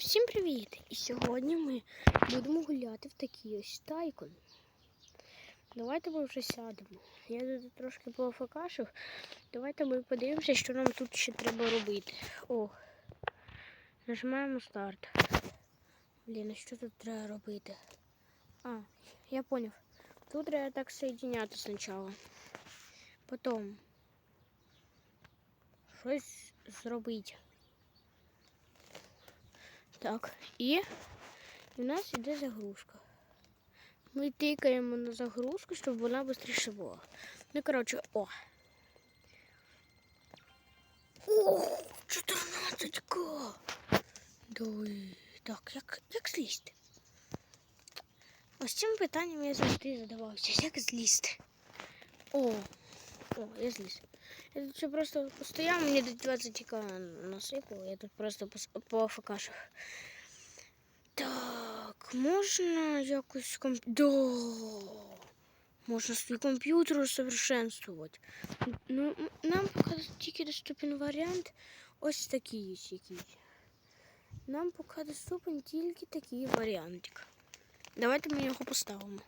Всім привіт! І сьогодні ми будемо гуляти в такий ось тайкон. Давайте ми вже сядемо. Я тут трошки пофакашив. Давайте ми подивимося, що нам тут ще треба робити. О, нажимаємо старт. Блін, а що тут треба робити? А, я поняв. Тут треба так соєдиняти спочатку. Потім щось зробити. Так, і у нас іде загрузка. Ми тикаємо на загрузку, щоб вона швидше була. Ну, коротше, о. О, 14к! Давай. Так, як, як злізти? Ось цим питанням я завжди задавався. Як злізти? О, о, я зліз. Я тут ще просто постояв, мені до 20 к насипало, я тут просто пос- пофакашив. Так, можна якось комп... Да. Можна свій комп'ютер усовершенствувати. Ну, м- нам поки тільки доступен варіант ось такий ось якийсь. Нам поки доступен тільки такий варіантик. Давайте ми його поставимо.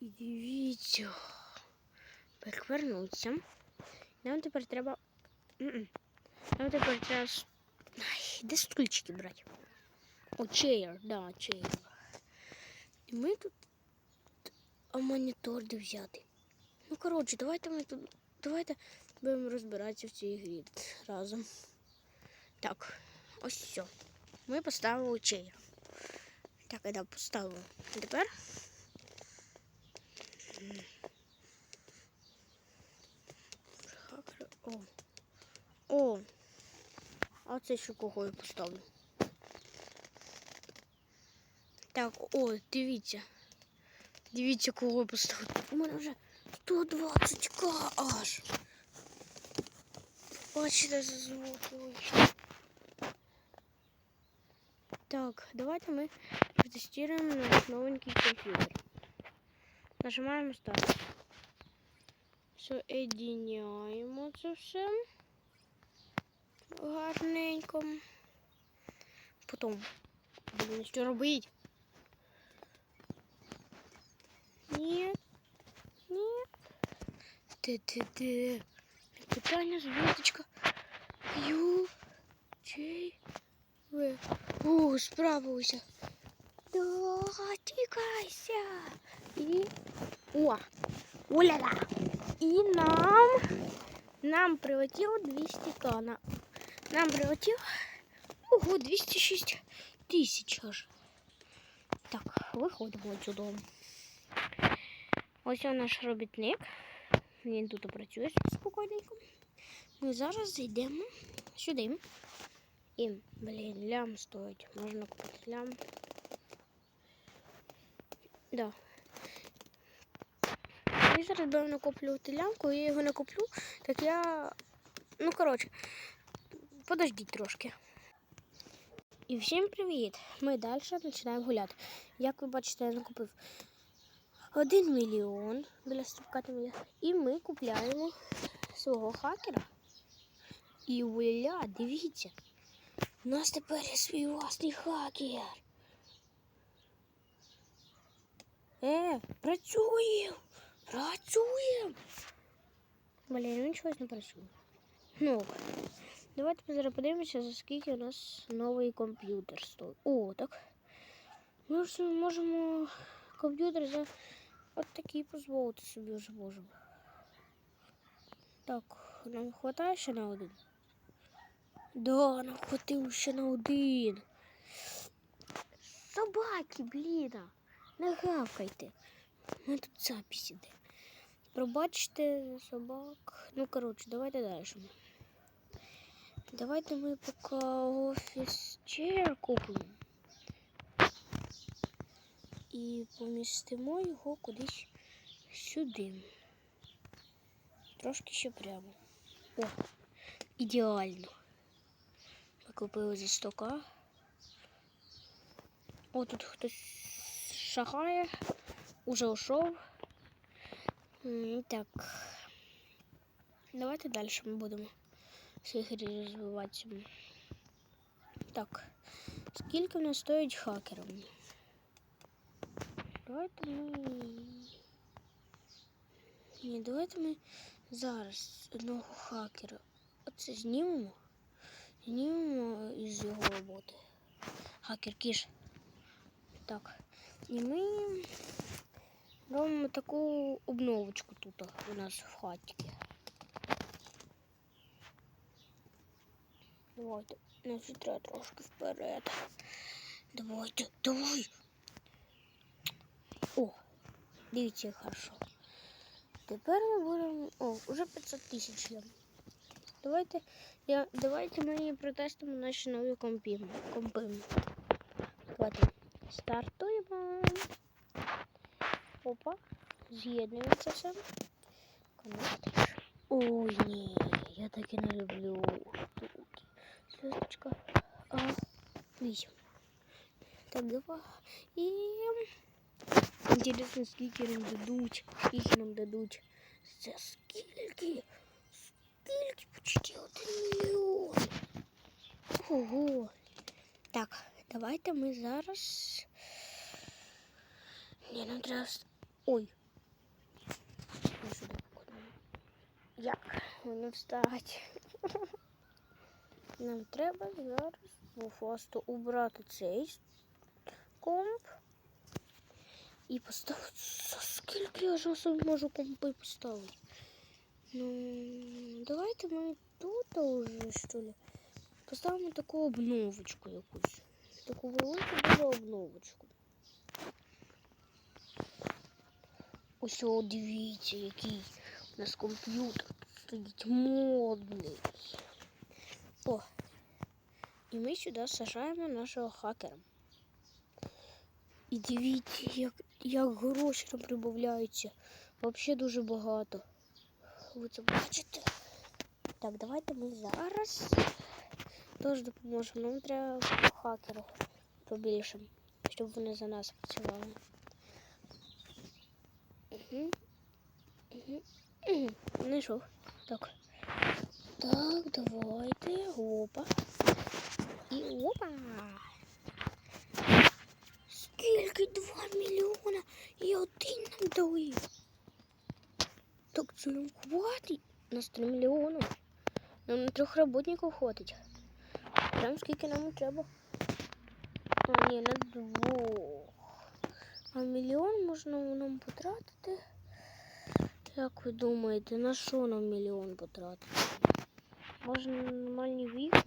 І дивіться. Перевернутися. Нам тепер треба. Нам тепер треба. Ай, де стульчики брати? О, чеєр, да, чеєр. І ми тут. А монітор де взяти. Ну, коротше, давайте ми тут. Давайте будемо розбиратися в цій грі разом. Так, ось все. Ми поставили чеєр. Так, я да, поставили. А тепер. Хакер. О. О. А це ще кого я поставлю? Так, о, дивіться. Дивіться, кого я поставлю. У мене вже 120к аж. Бачите, звук вийшло. Так, давайте ми протестуємо наш новенький комп'ютер. Нажимаємо старт. Соединяємо це все гарненько. Потім будемо що робити. Ні. Ні. Ти-ти-ти. Питання зв'язочка. Ю. Чей. Ви. О, справився. Да, тікайся. І. О. Уля-ля. І нам. Нам прилетіло 200 тонн. Нам прилетіло. Ого, 206 тисяч аж. Так, виходимо отсюда. Ось он наш робітник. Він тут працює спокійненько. Ми зараз зайдемо сюди. І, блін, лям стоїть. Можна купити лям. Да. Я зараз будемо накоплювати лямку, я його не куплю, так я. Ну, коротше, подождіть трошки. І всім привіт! Ми далі починаємо гуляти. Як ви бачите, я накупив 1 мільйон біля стрибка там. І ми купляємо свого хакера. І уля, дивіться, у нас тепер є свій власний хакер. Е, працюємо! Працюємо! Блін, він щось не працює. Ну, давайте зараз подивимося, за скільки у нас новий комп'ютер стоїть. О, так. Ми ж можемо комп'ютер за от такий дозволити собі вже можемо. Так, нам хватає ще на один? Да, нам хватило ще на один. Собаки, блін. Не гавкайте. Тут запись іде. Пробачте собак. Ну, коротше, давайте далі. Давайте ми поки офіс чеєр купимо. І помістимо його кудись сюди. Трошки ще прямо. О, ідеально. Ми купили за 100к. О, тут хтось шагає. Уже ушов. М, Так. Давайте далі ми будемо в цій грі розвиватися. Так. Скільки в нас стоїть хакером? Давайте ми. Ні, давайте ми зараз одного хакера. Оце знімемо. Знімемо із його роботи. Хакер кіш. Так. І ми Робимо таку обновочку тут у нас в хаті. Давайте, значить, треба трошки вперед. Давайте, давай. О, дивіться, як хорошо. Тепер ми будемо. О, вже 500 тисяч є. Давайте, я, давайте ми протестимо наші нові компи. компи. Давайте стартуємо. Опа, з'єднуємо це все. Коннект. Ой, ні, я так і не люблю штуки. Звездочка. А, вісім. Так, давай. І Інтересно, скільки нам дадуть, скільки нам дадуть. За скільки? Скільки? Почти один мільйон. Ого. Так, давайте ми зараз. Ні, нам треба. вс- Ой. Я сюди покладу. Як? Воно встать. Нам треба зараз просто убрати цей комп. І поставити. За скільки я ж собі можу компи поставити? Ну, давайте ми тут уже, що ли, поставимо таку обновочку якусь. Таку велику дуже обновочку. Ось дивіться, який у нас комп'ютер стоїть модний. О. І ми сюди сажаємо нашого хакера. І дивіться, як, як гроші нам прибавляються. Взагалі дуже багато. Ви це бачите? Так, давайте ми зараз теж допоможемо. Нам треба хакерів побільше, щоб вони за нас працювали. Знайшов. Так. Так, давайте. Опа. І опа. Скільки? Два мільйона і один нам дали. Так це нам хватить. Нас три мільйони. Нам на трьох роботників хватить. Прям скільки нам треба. А, ні, на двох. А мільйон можна нам потратити. Як ви думаєте, на що нам мільйон потратити? Може на нормальні вікна?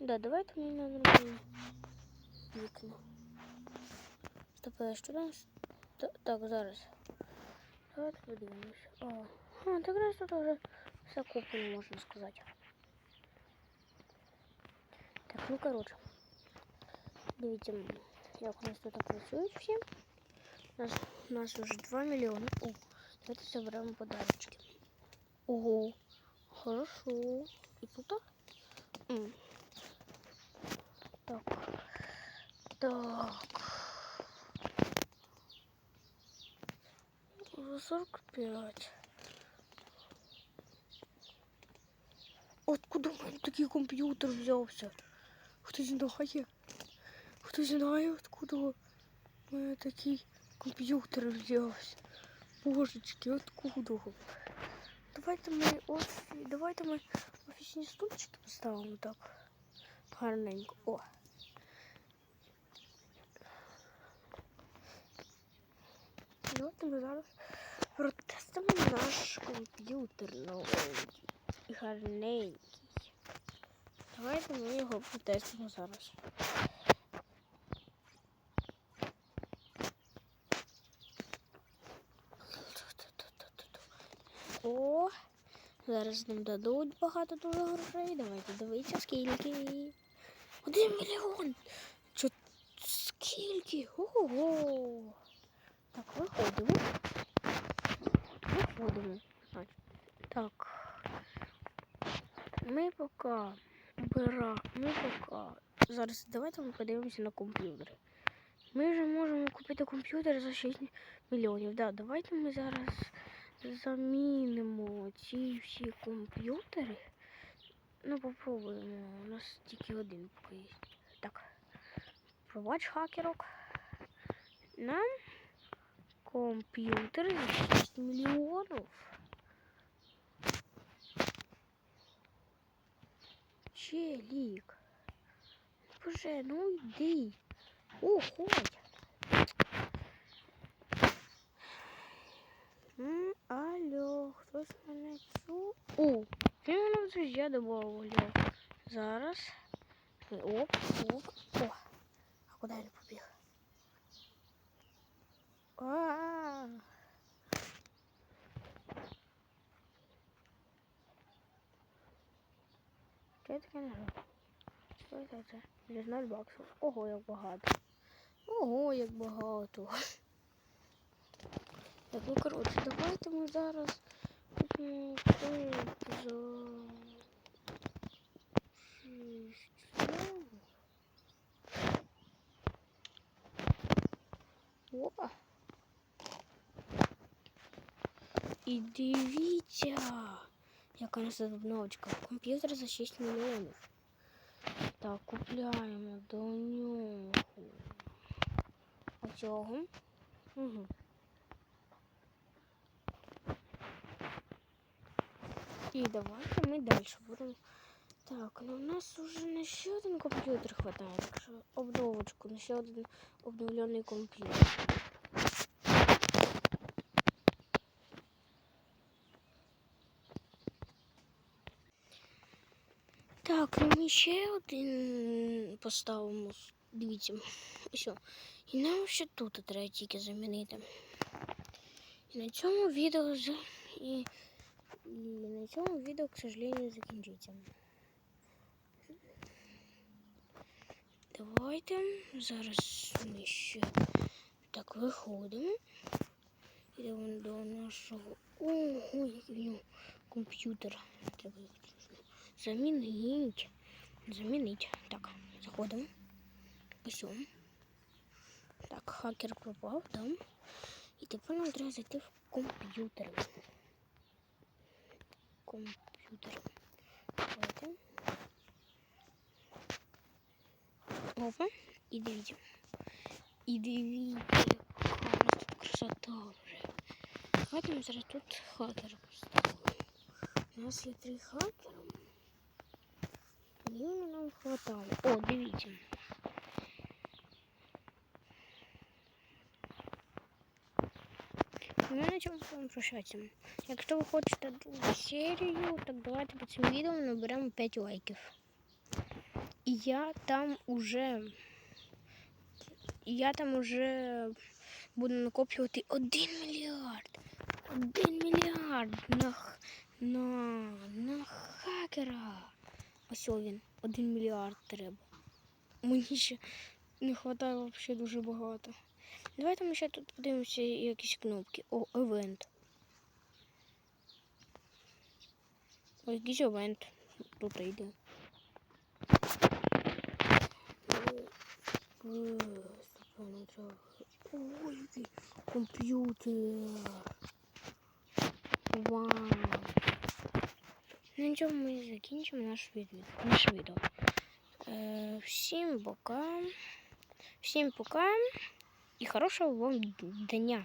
Да, давайте мені на нормальні вікна. Стоп, а що нас? Та- Так, зараз. Давайте подивимося. О, а, так раз тут вже все куплено, можна сказати. Так, ну коротше. Дивіться, м, як у нас тут працюють всі. У нас, у нас вже 2 мільйони. О, давайте заберемо подарочки. Ого, хорошо. І тут? М. Так. Так. Уже 45. Откуда в мене такий комп'ютер взявся? Хтось знає? Хтось знає, откуда в мене такий комп'ютер взявся? Божечки, откуда? Давайте ми ось, давайте ми офісні стульчики поставимо так. Гарненько. О. Давайте ми зараз протестимо наш комп'ютер новенький гарненький. Давайте ми його протестимо зараз. О, зараз нам дадуть багато дуже грошей. Давайте дивіться, скільки. Один мільйон. Чо, скільки? Ого. Так, виходимо. Виходимо. Так. Ми поки бера. Ми поки. Зараз давайте ми подивимося на комп'ютери. Ми вже можемо купити комп'ютер за 6 мільйонів. Да, давайте ми зараз замінимо ці всі комп'ютери Ну, попробуємо. У нас тільки один поки є. Так. Пробач хакерок. Нам комп'ютер за 6 мільйонів. Челік. Боже, ну йди. Уходь. М, Алло, хтось мене чув? О, ти мене вже я. Зараз. Оп, оп. О, а куди він побіг? А. Що я таке не робив? Що це це? Через 0 баксів. Ого, як багато. Ого, як багато. Так, ну коротше, давайте ми зараз купимо комп за шість євро. Опа. І дивіться, яка у нас тут обновочка. Комп'ютер за 6 мільйонів. Так, купляємо до нього. Оцього. Угу. І давайте ми далі будемо. Так, ну у нас уже на ще один комп'ютер хватає, так що обновочку, на ще один обновлений комп'ютер. Так, ну ми ще один поставимо. Дивіться. Ось. І нам ще тут треба тільки замінити. І на цьому відео і И на цьому відео, к сожалению, закінчиться. Давайте зараз ми ще так виходимо. Йдемо до нашого. Ого, який в нього комп'ютер. Треба замінити. Замінити. Так, заходимо. Ось. Так, хакер пропав, там. І тепер нам треба зайти в комп'ютер комп'ютер. Давайте. Опа. І дивіться. І дивіться, яка у нас тут красота вже. Давайте ми зараз тут хакера поставимо. У нас є три хакера. І нам хватає. О, дивіться. Ну, на цьому будемо прощатися. Якщо ви хочете другу серію, так давайте під цим відео наберемо 5 лайків. І я там уже я там уже буду накоплювати 1 мільярд. 1 мільярд на, на, на хакера. Ось він, 1 мільярд треба. Мені ще не вистачає взагалі дуже багато. Давайте ми ще тут подивимося якісь кнопки. О, евент. О, якийсь евент. Тут йде. Ой, який комп'ютер. Вау. На цьому ми закінчимо наш відео. Відео. Е, всім пока. Всім пока. І хорошего вам дня.